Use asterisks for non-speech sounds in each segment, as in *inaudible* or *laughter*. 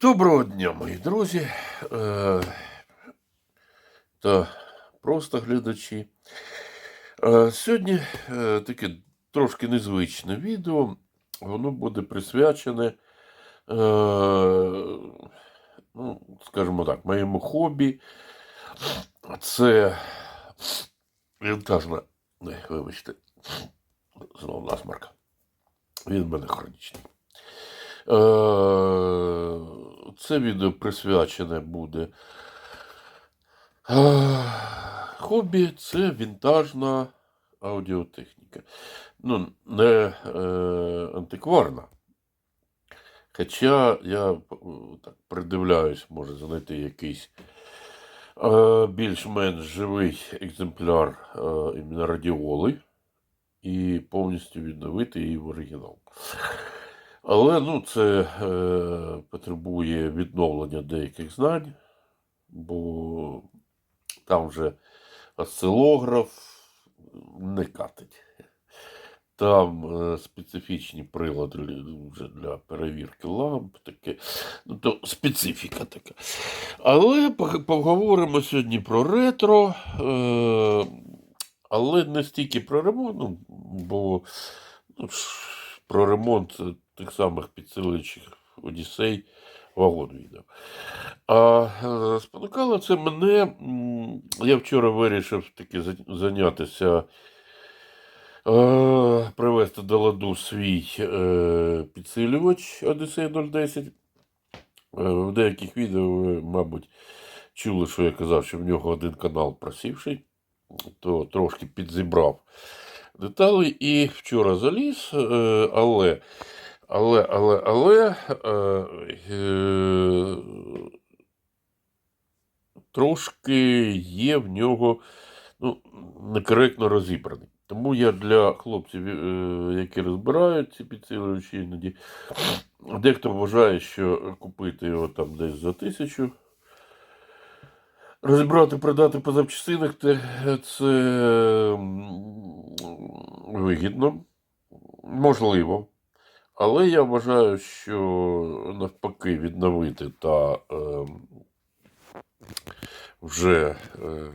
Доброго дня, мої друзі е, та просто глядачі. Е, сьогодні е, таке трошки незвичне відео. Воно буде присвячене, ну, скажімо так, моєму хобі. Це вінтажна, вибачте, знову насмарк. Він в мене хронічний. Це відео присвячене буде. Хобі це вінтажна аудіотехніка. Ну, не е, антикварна. Хоча я е, так придивляюсь, може знайти якийсь е, більш-менш живий екземпляр е, іменно радіоли і повністю відновити її в оригінал. Але ну, це е, потребує відновлення деяких знань, бо там вже осцилограф не катить. Там е, специфічні прилади вже для перевірки ламп, таке. Ну, то специфіка така. Але поговоримо сьогодні про ретро. Е, але не стільки про ремонт, ну, бо ну, про ремонт тих самих підсилюючих Одіссей вагон відео. А е, спонукало це мене. Я вчора вирішив таки зайнятися, е, привести до ладу свій е, підсилювач Одіссей 010. Е, В деяких відео ви, мабуть, чули, що я казав, що в нього один канал просівший, то трошки підзібрав деталі і вчора заліз, але, але, але, але е, е, трошки є в нього ну, некоректно розібраний. Тому я для хлопців, е, які розбирають ці підсилювачі іноді, дехто вважає, що купити його там десь за тисячу. Розібрати, продати по запчастинах це, це вигідно, можливо. Але я вважаю, що навпаки відновити та е, вже е,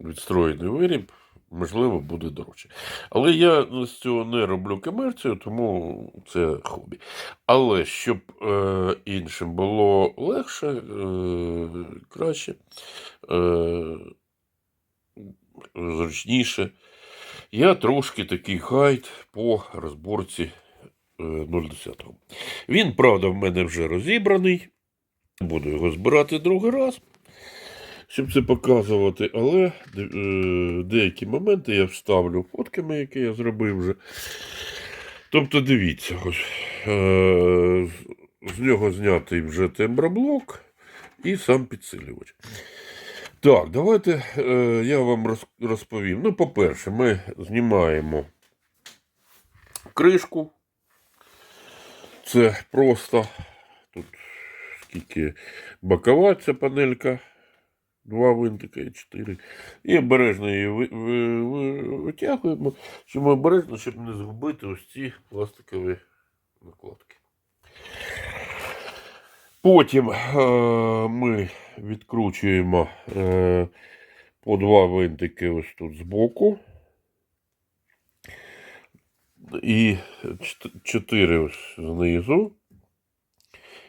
відстроєний виріб, можливо, буде дорожче. Але я з цього не роблю комерцію, тому це хобі. Але щоб е, іншим було легше, е, краще, е, зручніше, я трошки такий гайд по розборці 010. Він, правда, в мене вже розібраний. Буду його збирати другий раз, щоб це показувати, але е, деякі моменти я вставлю фотками, які я зробив вже. Тобто, дивіться, е, з- нього знятий вже темброблок і сам підсилювач. Так, давайте е, я вам розповім. Ну, по-перше, ми знімаємо кришку. Це просто тут скільки бокова ця панелька. Два винтика і чотири. І обережно її ви- ви- ви- витягуємо. Чому обережно, щоб не згубити ось ці пластикові накладки. Потім е, ми відкручуємо е, по два винтики ось тут збоку. І чт- чотири ось знизу.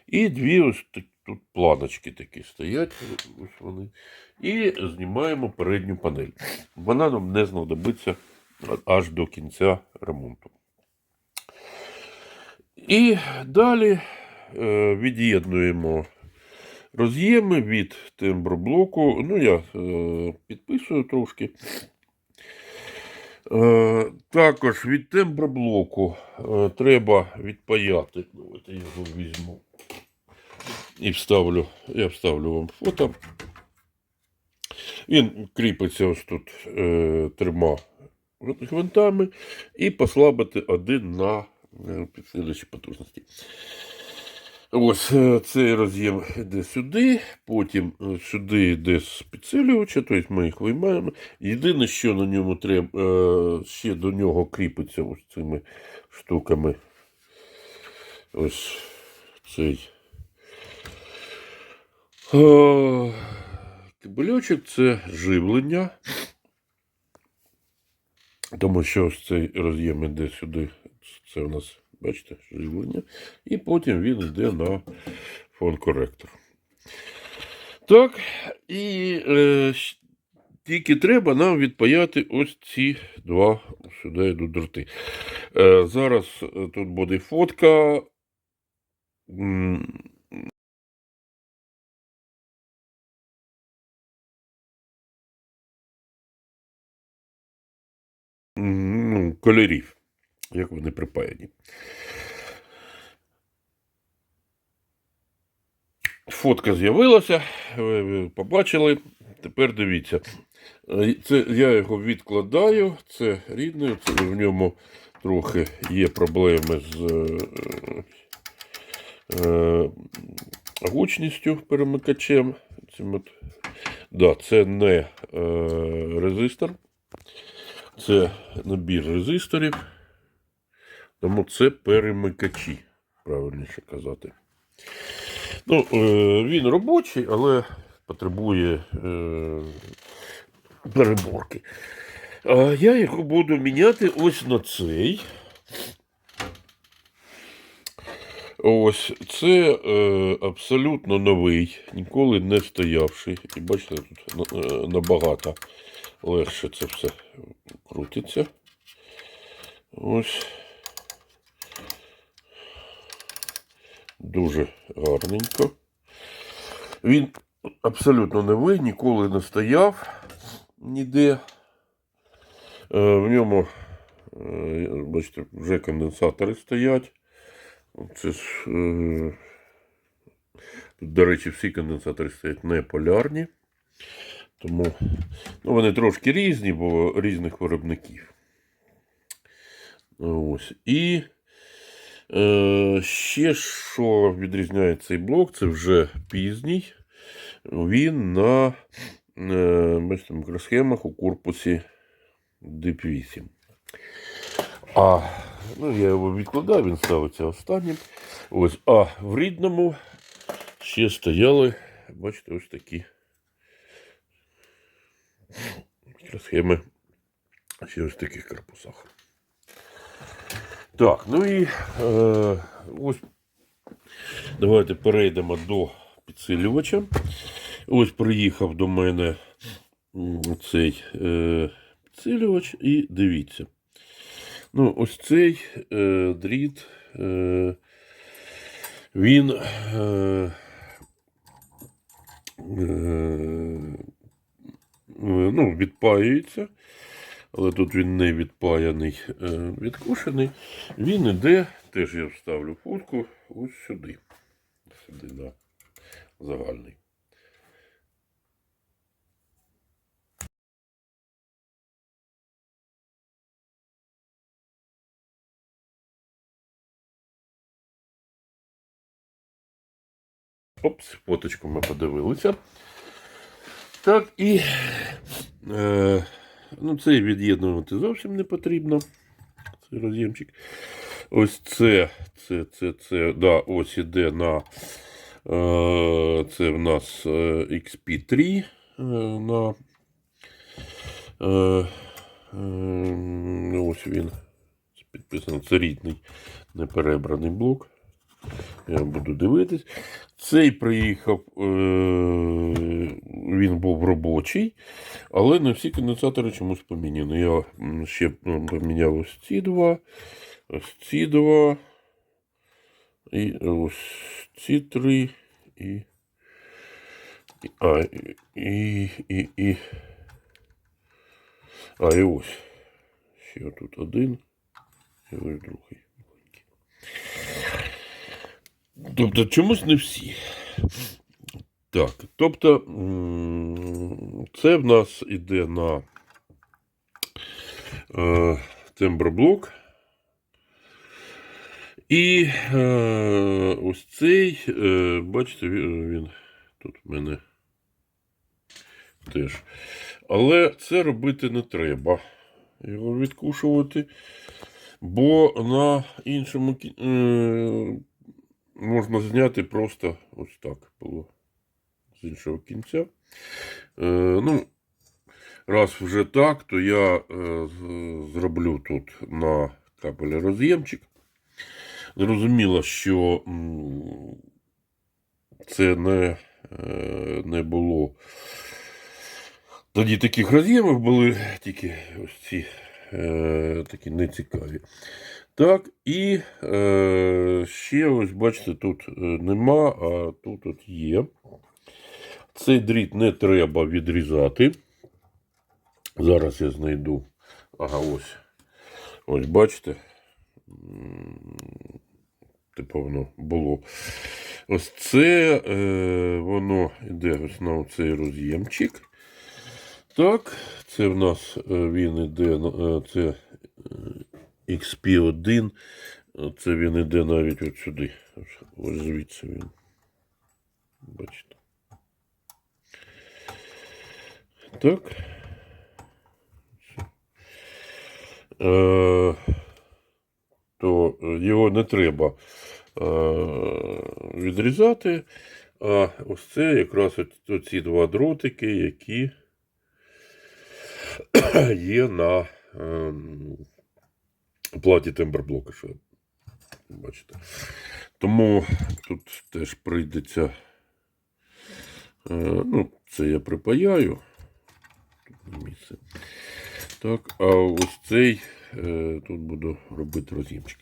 І дві ось так, тут планочки такі стоять. Ось вони. І знімаємо передню панель. Вона нам не знадобиться аж до кінця ремонту. І далі е, від'єднуємо роз'єми від темброблоку. Ну, я е, підписую трошки. Е, також від темброблоку е, треба відпаяти. Ну, от я його візьму і вставлю, я вставлю вам фото. Він кріпиться ось тут е, трьома гвинтами і послабити один на е, підсилювачі потужності. Ось е, цей роз'єм йде сюди, потім е, сюди йде з підсилювача, тобто ми їх виймаємо. Єдине, що на ньому треба, е, ще до нього кріпиться ось цими штуками. Ось цей Кабельочок це живлення. Тому що ось цей роз'єм іде сюди. Це у нас, бачите, живлення. І потім він йде на фон коректор. Так, і е, тільки треба нам відпаяти ось ці два сюди йдуть дроти. Е, зараз е, тут буде фотка. Ну, кольорів, як вони припаяні. Фотка з'явилася, ви побачили. Тепер дивіться. Е, Це я його відкладаю. Це рідне, це в ньому трохи є проблеми з е, е, гучністю перемикачем. Цим от. Да, це не е, резистор, це набір резисторів. Тому це перемикачі, правильніше казати. Ну, е, він робочий, але потребує е, переборки. А я його буду міняти ось на цей. Ось це е, абсолютно новий, ніколи не стоявший. І бачите, тут е, набагато легше це все крутиться. Ось. Дуже гарненько. Він абсолютно новий, ніколи не стояв ніде. Е, В ньому, е, бачите, вже конденсатори стоять. Це е, тут, до речі, всі конденсатори стоять не полярні. Тому ну, вони трошки різні, бо різних виробників. Ось. І Е, ще що відрізняє цей блок, це вже пізній. Він на е, бачите, мікросхемах у корпусі DIP8. А, ну, я його відкладаю, він ставиться останнім. Ось, а в рідному ще стояли, бачите, ось такі мікросхеми ще ось в таких корпусах. Так, ну і е, ось давайте перейдемо до підсилювача. Ось приїхав до мене цей е, підсилювач, і дивіться. Ну, ось цей е, дріт, е, він е, е, ну, відпаюється але тут він не відпаяний, е, відкушений. Він іде, теж я вставлю фотку ось сюди. Сюди на загальний. Опс, фоточку ми подивилися. Так, і е, ну, цей від'єднувати зовсім не потрібно. Цей роз'ємчик. Ось це, це, це, це, да, ось іде на е, це в нас е, XP3 е, на ось він. Це підписано, це рідний неперебраний блок. Я буду дивитись. Цей приїхав, е, він був робочий, але не всі конденсатори чомусь поміняні. Я ще поміняв ось ці два, ось ці два, і ось ці три, і. А, і, і, і. А, і ось. Ще тут один, і ось другий. Тобто чомусь не всі. Так, тобто, це в нас іде на е, темброблок. І е, ось цей, е, бачите, він, він тут в мене теж. Але це робити не треба. Його відкушувати. Бо на іншому е, можна зняти просто ось так було з іншого кінця. Е, ну, раз вже так, то я е, зроблю тут на кабелі роз'ємчик. Зрозуміло, що це не, е, не було. Тоді таких роз'ємів були тільки ось ці е, такі нецікаві. Так, і е, ще ось бачите, тут е, нема, а тут от є. Цей дріт не треба відрізати. Зараз я знайду. Ага, ось. Ось бачите. Типу воно було. Ось це е, воно йде ось на цей роз'ємчик. Так, це в нас е, він на- е, це XP1. Це він іде навіть от сюди. Ось- звідси він. Бачите. Так. Е, то його не треба е, відрізати. А ось це якраз оці два дротики, які *clears throat* є на ем, платі темберблока. Що бачите. Тому тут теж прийдеться. Е, ну, це я припаяю. Тут місце. Так, а ось цей е, тут буду робити роз'ємчик.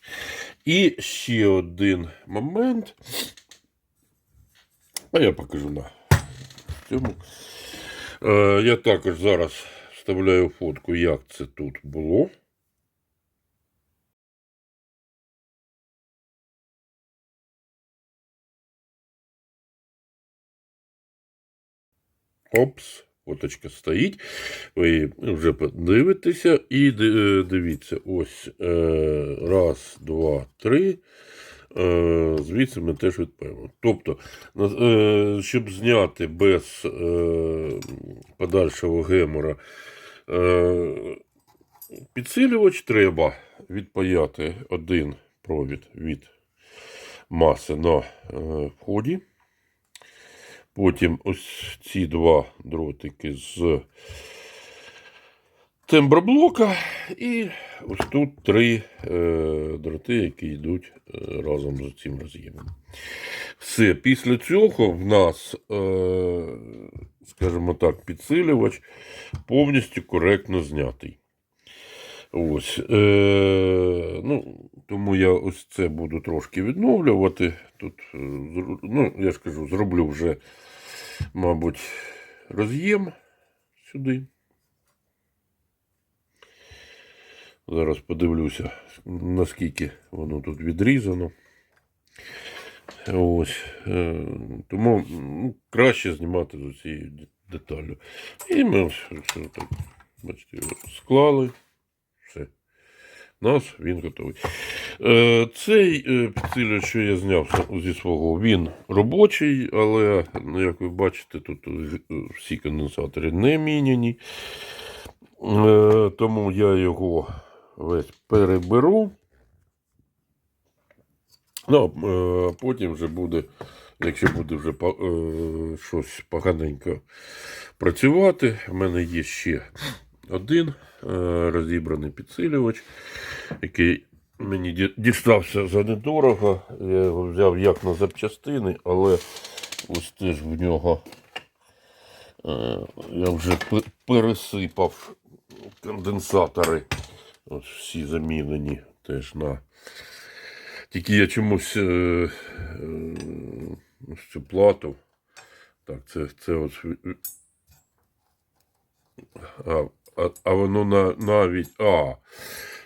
І ще один момент. А я покажу на цьому. Е, я також зараз вставляю фотку, як це тут було. Опс, фоточка стоїть. Ви вже подивитеся і е, дивіться. Ось е, раз, два, три. Е, звідси ми теж відпаємо. Тобто, щоб зняти без подальшого гемора підсилювач, треба відпаяти один провід від маси на вході. Потім ось ці два дротики з темброблока. І ось тут три е, дроти, які йдуть е, разом з цим роз'ємом. Все, після цього в нас, е, скажімо так, підсилювач повністю коректно знятий. Ось, е, ну, тому я ось це буду трошки відновлювати. Тут, е, ну, я ж кажу, зроблю вже, мабуть, роз'єм сюди. Зараз подивлюся, наскільки воно тут відрізано. Ось. Е, тому ну, краще знімати з цією деталлю. І ми все так, бачите, склали. Нас він готовий. Е, цей е, підсилювач, що я зняв зі свого, він робочий, але, як ви бачите, тут всі конденсатори не міняні. Е, тому я його весь переберу. Ну, а потім вже буде, якщо буде вже щось поганенько працювати, в мене є ще один е, розібраний підсилювач, який мені дістався за недорого. Я його взяв як на запчастини, але ось теж в нього е, я вже пересипав конденсатори. Ось всі замінені теж на. Тільки я чомусь е, ось цю плату. Так, це, це ось. А, а, а воно на, навіть. А,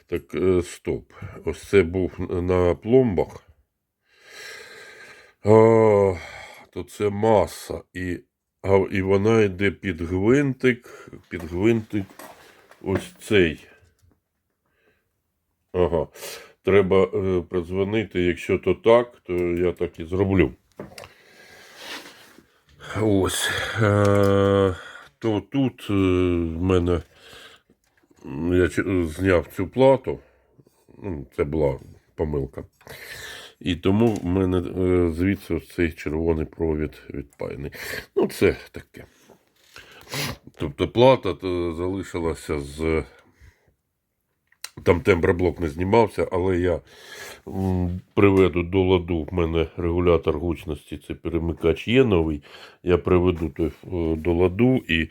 так е, стоп. Ось це був на пломбах. А, то це маса. І, а, і вона йде під гвинтик. Під гвинтик ось цей. Ага. Треба е, подзвонити. Якщо то так, то я так і зроблю. Ось. Е, то тут е, в мене я зняв цю плату. Ну, Це була помилка. І тому в мене е, звідси ось цей червоний провід відпаяний. Ну, це таке. Тобто плата то залишилася з. Там темброблок не знімався, але я приведу до ладу. В мене регулятор гучності, це перемикач є новий. Я приведу той е, до ладу і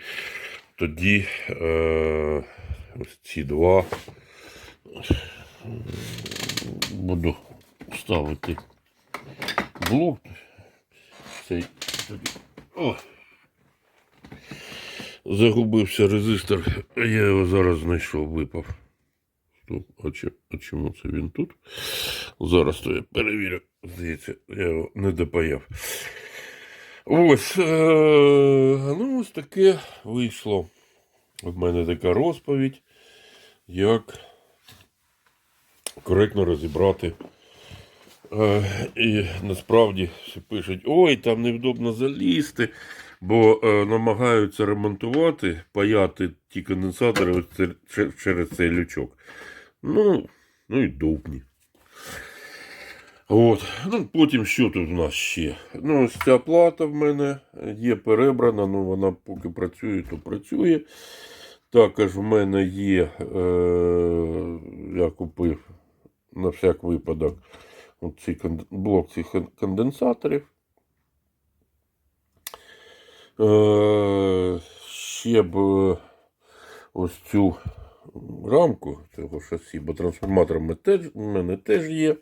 тоді е, ось ці два буду ставити блок. Цей. О! Загубився резистор, я його зараз знайшов, випав. Стоп, а, чи, а чому це він тут? Зараз то я перевірю. Здається, я його не допаяв. Ось. Е- ну, ось таке вийшло. В мене така розповідь, як коректно розібрати. Е, і насправді всі пишуть: ой, там невдобно залізти, бо е, намагаються ремонтувати, паяти ті конденсатори через цей лючок. Ну, ну і довбні. От. Ну, потім що тут у нас ще? Ну, ось ця плата в мене є перебрана, ну вона поки працює, то працює. Також в мене є, е, я купив на всяк випадок оці блок цих конденсаторів. Е, ще б ось цю рамку цього шасі, бо трансформатор в мене теж, є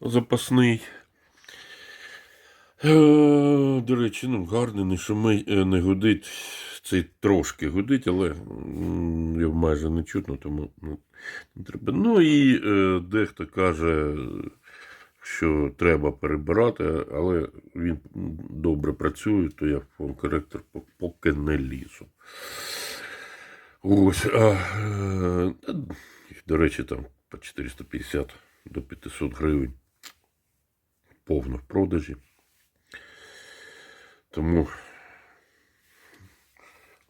запасний. Е, До речі, ну, гарний, не шумий, е, не гудить. Цей трошки гудить, але його майже не чутно, тому ну, не треба. Ну і е, дехто каже, що треба перебирати, але він добре працює, то я в фон-коректор поки не лізу. Ось, а, е, до речі, там по 450 до 500 гривень повно в продажі. Тому,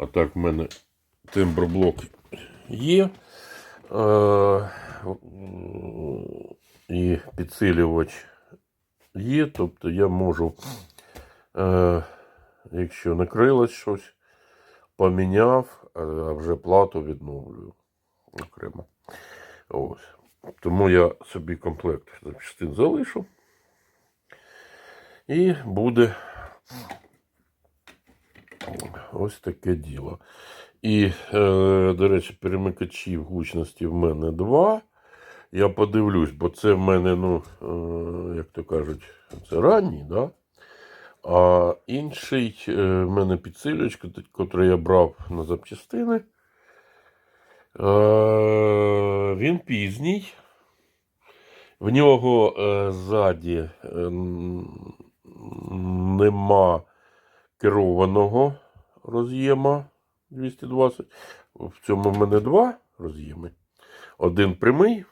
а так в мене темброблок є. Е, і підсилювач є. Тобто я можу, е, якщо накрилось щось, поміняв, а вже плату відновлюю окремо. Ось. Тому я собі комплект запчастин залишу. І буде ось таке діло. І, е, до речі, перемикачів гучності в мене два. Я подивлюсь, бо це в мене, ну, е, як то кажуть, це ранній, да? А інший е, в мене підсилювач, який я брав на запчастини. Він пізній. В нього ззаді е, нема керованого роз'єма 220. В цьому в мене два роз'єми. Один прямий,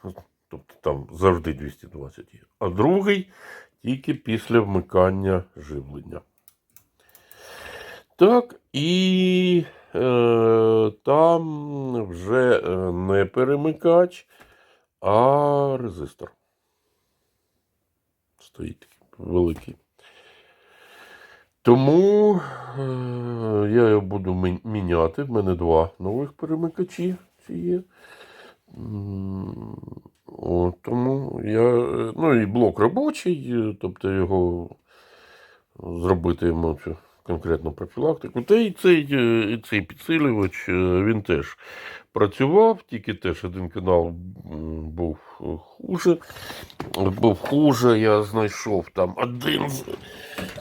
тобто там завжди 220 є, а другий тільки після вмикання живлення. Так, і е, там вже е, не перемикач, а резистор. Стоїть такий великий. Тому е, я його буду міняти. В мене два нових перемикачі є. О, тому я. Ну і блок робочий, е, тобто його зробити цю конкретну профілактику. Та і цей, е, і цей підсилювач, е, він теж працював, тільки теж один канал був е, хуже. Був хуже, я знайшов там один,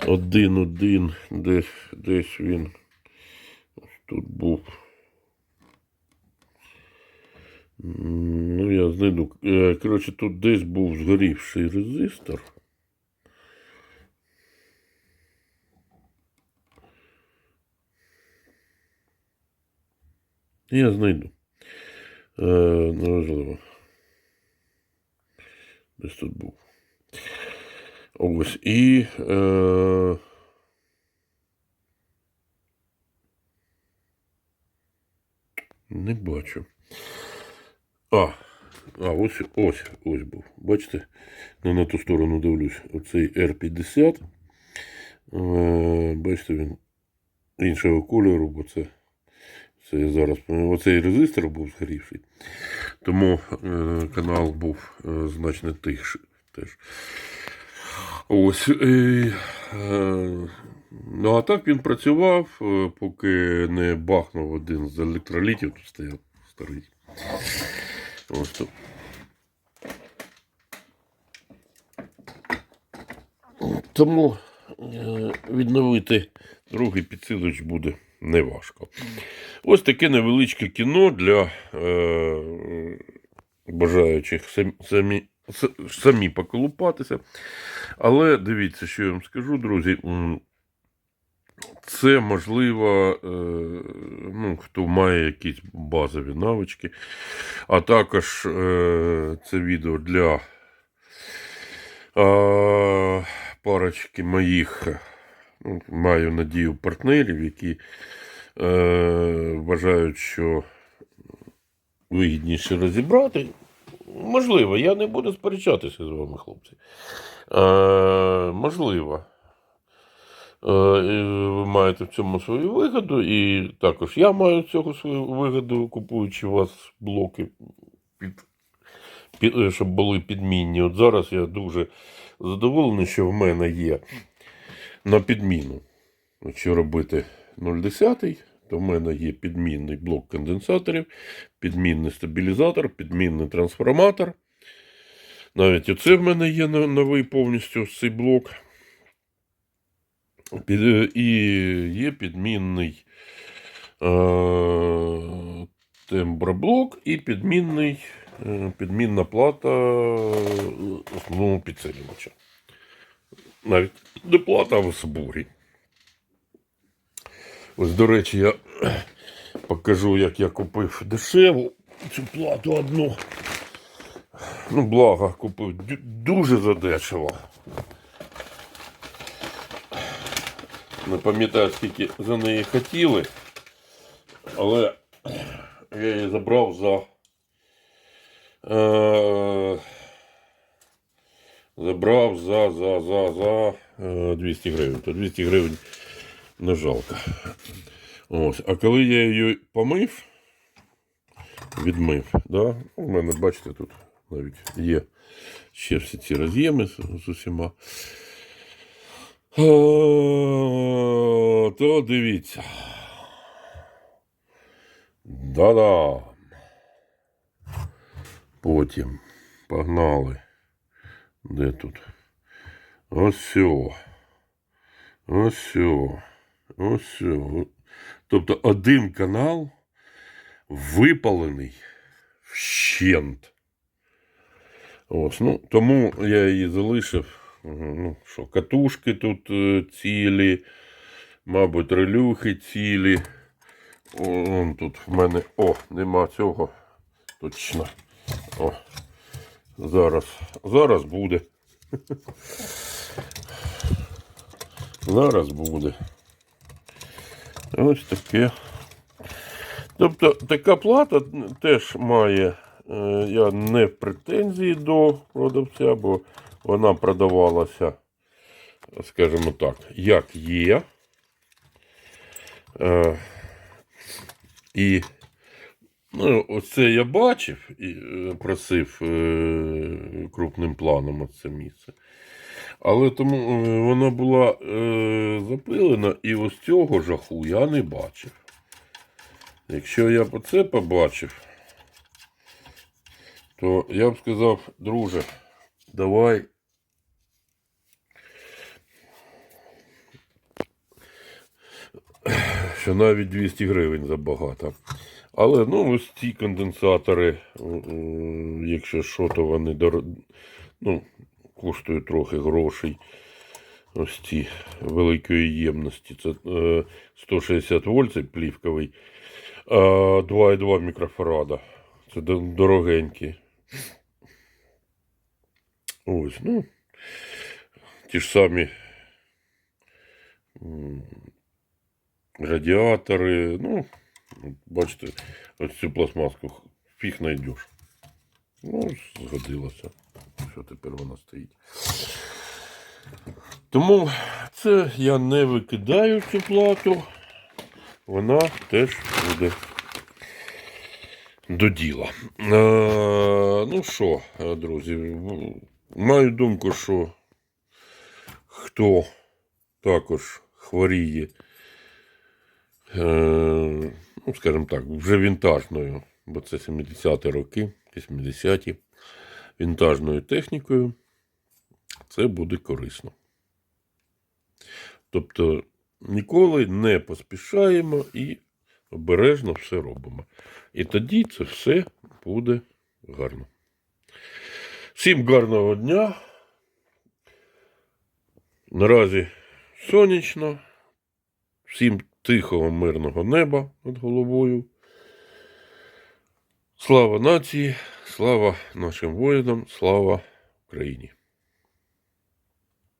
один, один, десь, десь він ось тут був. Ну, я знайду. Коротше, тут десь був згорівший резистор. Я знайду. Е, неважливо. Десь тут був. Ось. І. Е, не бачу. А, А, ось, ось, ось був. Бачите? Не на ту сторону дивлюсь. Оцей R50. Е, бачите, він іншого кольору, бо це, це я зараз. Оцей резистор був згорівший. Тому е, канал був е, значно тихший теж. Ось. Е, е, ну, а так він працював, е, поки не бахнув один з електролітів, тут стояв старий. Ось то. Тому е, відновити другий підсилювач буде неважко. Ось таке невеличке кіно для е, бажаючих самі, самі, поколупатися. Але дивіться, що я вам скажу, друзі. Це можливо, е, ну, хто має якісь базові навички. А також е, це відео для парочки моїх, маю надію, партнерів, які е, вважають, що вигідніше розібрати. Можливо, я не буду сперечатися з вами, хлопці. Е, можливо. Е, ви маєте в цьому свою вигоду, і також я маю цього свою вигоду, купуючи у вас блоки, під, під, щоб були підмінні. От зараз я дуже задоволений, що в мене є на підміну. Якщо робити 0,10, то в мене є підмінний блок конденсаторів, підмінний стабілізатор, підмінний трансформатор. Навіть оце в мене є новий повністю цей блок. Е, і є підмінний е, темброблок і підмінний, е, підмінна плата е, основного підсилювача. Навіть не плата, а в соборі. Ось, до речі, я покажу, як я купив дешеву цю плату одну. Ну, благо, купив дуже задешево. Не пам'ятаю, скільки за неї хотіли, але я її забрав за. Е, забрав за, за, за, за е, 200 гривень. То 200 гривень не жалко. Ось. А коли я її помив, відмив, да? у мене, бачите, тут навіть є ще всі ці роз'єми з, з усіма. Е, То дивіться. Да-да. Потім погнали. Де тут? Ось. Ось. Ось. Тобто один канал випалений вщент. Ось, ну, тому я її залишив. Ну, що, катушки тут е, цілі, мабуть, релюхи цілі. О, тут в мене. О, нема цього. Точно. О. Зараз. Зараз буде. Зараз буде. Ось таке. Тобто така плата теж має. е, Я не в претензії до продавця, бо вона продавалася, скажімо так, як є. Е, І ну, оце я бачив і е, просив е, крупним планом це місце. Але тому е, вона була е, запилена, і ось цього жаху я не бачив. Якщо я б це побачив, то я б сказав, друже, давай. Що навіть 200 гривень забагато. Але ну, ось ці конденсатори, е, е, якщо що, то вони дор... ну, коштують трохи грошей. Ось ці великої ємності. Це е, 160 вольт, це плівковий. 2,2 мікрофарада. Це дорогенькі. Ось, ну. Ті ж самі радіатори. Ну, бачите, ось цю пластмаску фіг знайдеш. Ну, згодилося, що тепер вона стоїть. Тому це я не викидаю цю плату. Вона теж буде до діла. Е, ну що, друзі, маю думку, що хто також хворіє, ну, скажімо так, вже вінтажною, бо це 70-ті роки, 80-ті, вінтажною технікою, це буде корисно. Тобто ніколи не поспішаємо і обережно все робимо. І тоді це все буде гарно. Всім гарного дня. Наразі сонячно. Всім тихого, мирного неба над головою. Слава нації, слава нашим воїнам, слава Україні!